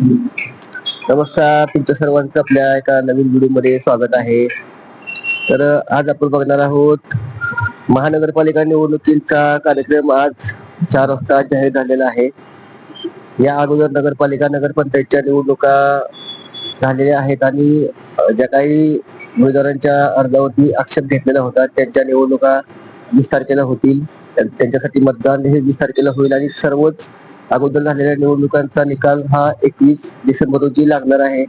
नमस्कार तुमच्या सर्वांचं आपल्या एका नवीन व्हिडिओमध्ये स्वागत आहे. तर आज आपण बघणार आहोत महानगरपालिका निवडणुकीचा कार्यक्रम आज चार वाजता जाहीर झालेला आहे. या अगोदर नगरपालिका नगरपंचायतच्या निवडणुका झालेल्या आहेत आणि ज्या काही उमेदवारांच्या अर्जावरती आक्षेप घेतलेला होता त्यांच्या निवडणुका वीस तारखेला होतील. त्यांच्यासाठी मतदान हे वीस तारखेला होईल आणि सर्वच अगोदर झालेल्या निवडणुकांचा निकाल हा एकवीस डिसेंबर रोजी लागणार आहे.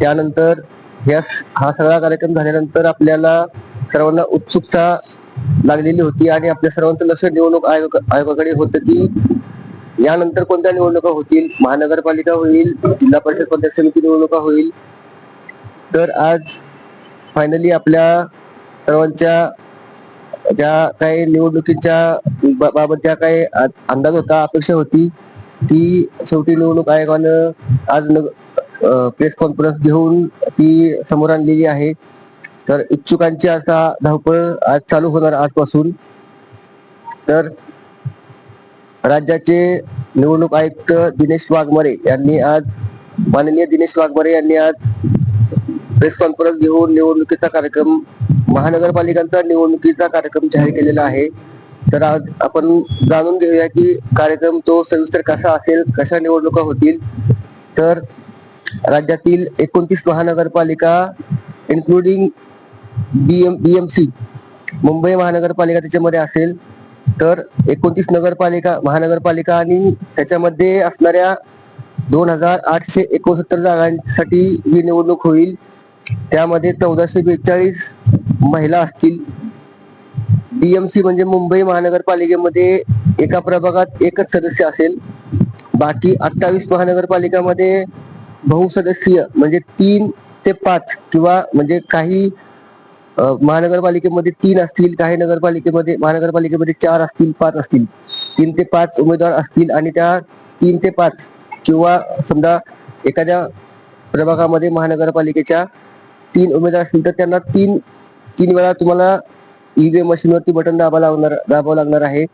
त्यानंतर या हा सगळा कार्यक्रम झाल्यानंतर आपल्याला सर्वांना उत्सुकता लागलेली होती आणि आपल्या सर्वांचं लक्ष निवडणूक आयोग आयोगाकडे होतं की यानंतर कोणत्या निवडणुका होतील? महानगरपालिका होईल जिल्हा परिषद पंचायत समिती निवडणुका होईल? तर आज फायनली आपल्या सर्वांच्या ज्या काही निवडणुकीच्या बाबत ज्या काही अंदाज होता अपेक्षा होती ती शेवटी निवडणूक आयोगानं आज प्रेस कॉन्फरन्स घेऊन ती समोर आणलेली आहे. तर इच्छुकांची असा धावपळ आज चालू होणार आजपासून. तर राज्याचे निवडणूक आयुक्त दिनेश वाघमारे यांनी आज माननीय दिनेश वाघमारे यांनी आज प्रेस कॉन्फरन्स घेऊन निवडणुकीचा कार्यक्रम महानगरपालिकांचा निवडणुकीचा कार्यक्रम जाहीर केलेला आहे. तर आज आपण जाणून घेऊया की कार्यक्रम तो सविस्तर कसा असेल कशा निवडणुका होतील. तर राज्यातील एकोणतीस महानगरपालिका इन्क्लुडिंग बीएम बीएमसी मुंबई महानगरपालिका त्याच्यामध्ये असेल. तर एकोणतीस नगरपालिका महानगरपालिका आणि त्याच्यामध्ये असणाऱ्या दोन हजार आठशे एकोणसत्तर जागांसाठी ही निवडणूक होईल. त्यामध्ये चौदाशे बेचाळीस महिला असतील. बीएमसी म्हणजे मुंबई महानगरपालिकेमध्ये एका प्रभागात एकच सदस्य असेल. बाकी अठ्ठावीस महानगरपालिकामध्ये बहुसदस्यीय म्हणजे तीन ते पाच किंवा म्हणजे काही महानगरपालिकेमध्ये तीन असतील काही नगरपालिकेमध्ये महानगरपालिकेमध्ये चार असतील पाच असतील. तीन ते पाच उमेदवार असतील आणि त्या तीन ते पाच किंवा समजा एखाद्या प्रभागामध्ये महानगरपालिकेच्या तीन उमेदवार असतील तर त्यांना तीन तीन वेळा तुम्हाला ईव्हीएम मशीनवरती बटन दाबा लागणार दाबावं लागणार आहे.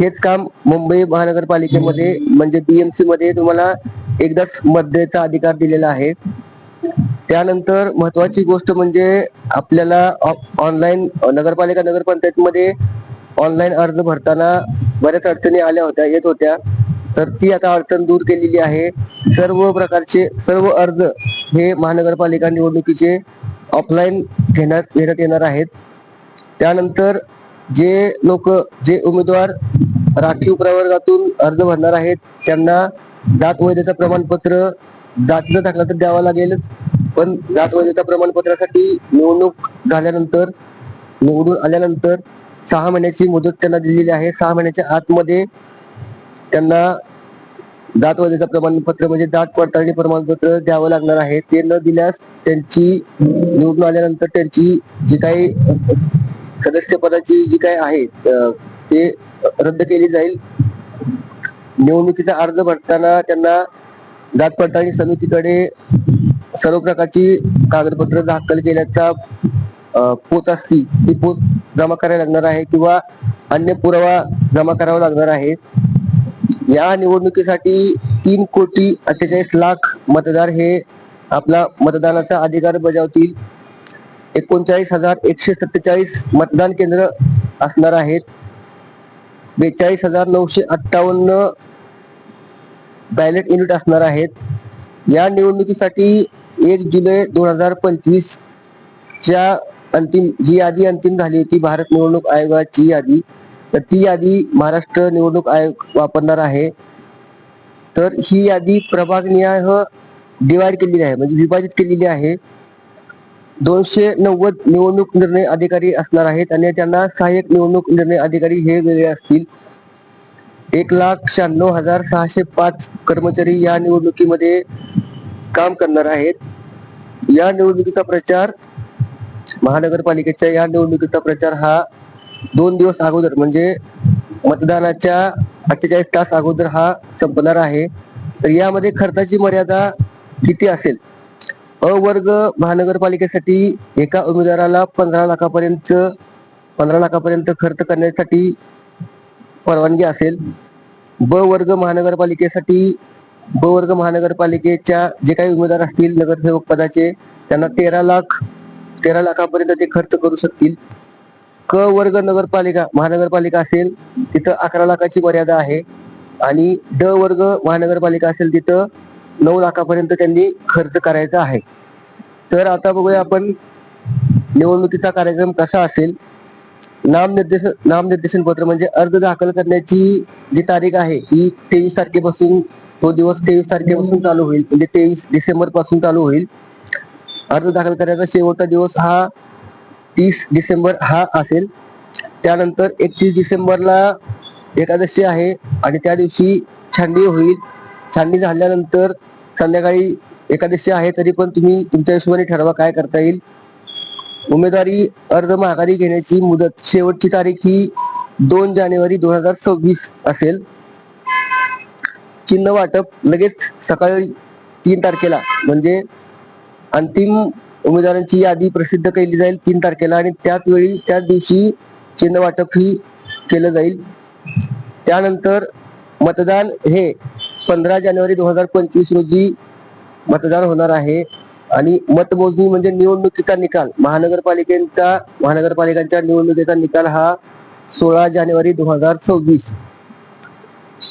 हेच काम मुंबई महानगरपालिकेमध्ये म्हणजे बीएमसी मध्ये तुम्हाला एकदाच मतदेचा अधिकार दिलेला आहे. त्यानंतर महत्वाची गोष्ट म्हणजे आपल्याला ऑनलाईन नगरपालिका नगरपंचायत मध्ये ऑनलाईन अर्ज भरताना बऱ्याच अडचणी आल्या होत्या येत होत्या. तर ती आता अडचण दूर केलेली आहे. सर्व प्रकारचे सर्व अर्ज हे महानगरपालिका निवडणुकीचे ऑफलाईन घेण्यात घेण्यात येणार आहेत. त्यानंतर जे लोक जे उमेदवार राखीव प्रवर्गातून अर्ज भरणार आहेत त्यांना जात वैधता प्रमाणपत्र जातीचा दाखला तर द्यावा लागेलच. पण जात वैधता प्रमाणपत्रासाठी निवडणूक झाल्यानंतर निवडून आल्यानंतर सहा महिन्याची मुदत त्यांना दिलेली आहे. सहा महिन्याच्या आतमध्ये त्यांना जात प्रमाणपत्र म्हणजे जात पडताळणी प्रमाणपत्र द्यावं लागणार आहे. ते न दिल्यास त्यांची निवडून आल्यानंतर त्यांची जी काही सदस्य पदाची जी काही आहे ते रद्द केली जाईल. निवडणुकीचा अर्ज भरताना त्यांना जात पडताळणी समितीकडे सर्व प्रकारची कागदपत्र दाखल केल्याचा पोच असती ती पोच जमा करायला लागणार आहे किंवा अन्य पुरावा जमा करावा लागणार आहे. या निवडणुकीसाठी तीन कोटी अठ्ठेचाळीस लाख मतदार हे आपला मतदानाचा अधिकार बजावतील. एकोणचाळीस हजार एकशे सत्तेचाळीस मतदान केंद्र असणार आहेत. बेचाळीस हजार नऊशे अठ्ठावन्न बॅलेट युनिट असणार आहेत. या निवडणुकीसाठी एक जुलै दोन हजार पंचवीस च्या अंतिम जी यादी अंतिम झाली होती भारत निवडणूक आयोगाची यादी. तर ती यादी महाराष्ट्र निवडणूक आयोग वापरणार आहे. तर ही यादी प्रभागनिहाय डिवाइड केलेली आहे म्हणजे विभाजित केलेली आहे. दोनशे नव्वद निवडणूक निर्णय अधिकारी असणार आहेत आणि त्यांना सहाय्यक निवडणूक निर्णय अधिकारी हे वेगळे असतील. एक लाख शहाण्णव हजार सहाशे पाच कर्मचारी या निवडणुकीमध्ये काम करणार आहेत. या निवडणुकीचा प्रचार महानगरपालिकेच्या या निवडणुकीचा प्रचार हा दोन दिवस अगोदर म्हणजे मतदानाच्या अठ्ठेचाळीस तास अगोदर हा संपणार आहे. तर यामध्ये खर्चाची मर्यादा किती असेल? अ वर्ग महानगरपालिकेसाठी एका उमेदवाराला पंधरा लाखापर्यंत पंधरा लाखापर्यंत खर्च करण्यासाठी परवानगी असेल. ब वर्ग महानगरपालिकेसाठी ब वर्ग महानगरपालिकेच्या जे काही उमेदवार असतील नगरसेवक पदाचे त्यांना तेरा लाख तेरा लाखापर्यंत ते खर्च करू शकतील. क वर्ग नगरपालिका महानगरपालिका असेल तिथं अकरा लाखाची मर्यादा आहे. आणि ड वर्ग महानगरपालिका असेल तिथं नऊ लाखापर्यंत त्यांनी खर्च करायचा आहे. तर आता बघूया आपण निवडणुकीचा कार्यक्रम कसा असेल. नामनिर्देशन नामनिर्देशन पत्र म्हणजे अर्ज दाखल करण्याची जी तारीख आहे ती तेवीस तारखेपासून तो दिवस तेवीस तारखेपासून चालू होईल. म्हणजे तेवीस डिसेंबरपासून चालू होईल. अर्ज दाखल करण्याचा शेवटचा दिवस हा तीस डिसेंबर हा असेल. त्यानंतर एकतीस डिसेंबरला एकादशी आहे आणि त्या दिवशी छाननी होईल. छाननी झाल्यानंतर संध्याकाळी एकादशी आहे तरी पण तुम्ही तुमच्या हिशोबाने ठरवा काय करता येईल. उमेदवारी अर्ज माघारी घेण्याची मुदत शेवटची तारीख ही दोन जानेवारी दोन हजार सव्वीस असेल. चिन्ह वाटप लगेच सकाळी तीन तारखेला म्हणजे अंतिम उमेदवारांची यादी प्रसिद्ध केली जाईल तीन तारखेला आणि त्याच वेळी त्याच दिवशी चिन्ह वाटप ही केलं जाईल. त्यानंतर मतदान हे पंधरा जानेवारी दोन हजार पंचवीस रोजी मतदान होणार आहे. आणि मतमोजणी म्हणजे निवडणुकीचा निकाल. महानगरपालिकेचा महानगरपालिकांच्या निवडणुकीचा निकाल हा सोळा जानेवारी दोन हजार सव्वीस.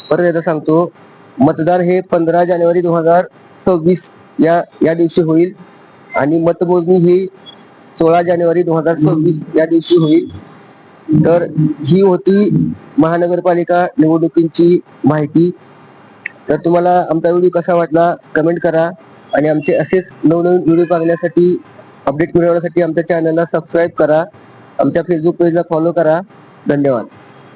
परत एकदा सांगतो मतदान हे पंधरा जानेवारी दोन हजार सव्वीस या या दिवशी होईल. आणि मतमोजणी ही सोळा जानेवारी दोन हजार सव्वीस या दिवशी होईल. तर ही होती महानगरपालिका निवडणुकींची माहिती. तर तुम्हाला आमचा व्हिडिओ कसा वाटला कमेंट करा आणि आमचे असेच नवनवीन व्हिडिओ पाहण्यासाठी अपडेट मिळवण्यासाठी आमच्या चॅनलला सबस्क्राईब करा. आमच्या फेसबुक पेजला फॉलो करा. धन्यवाद.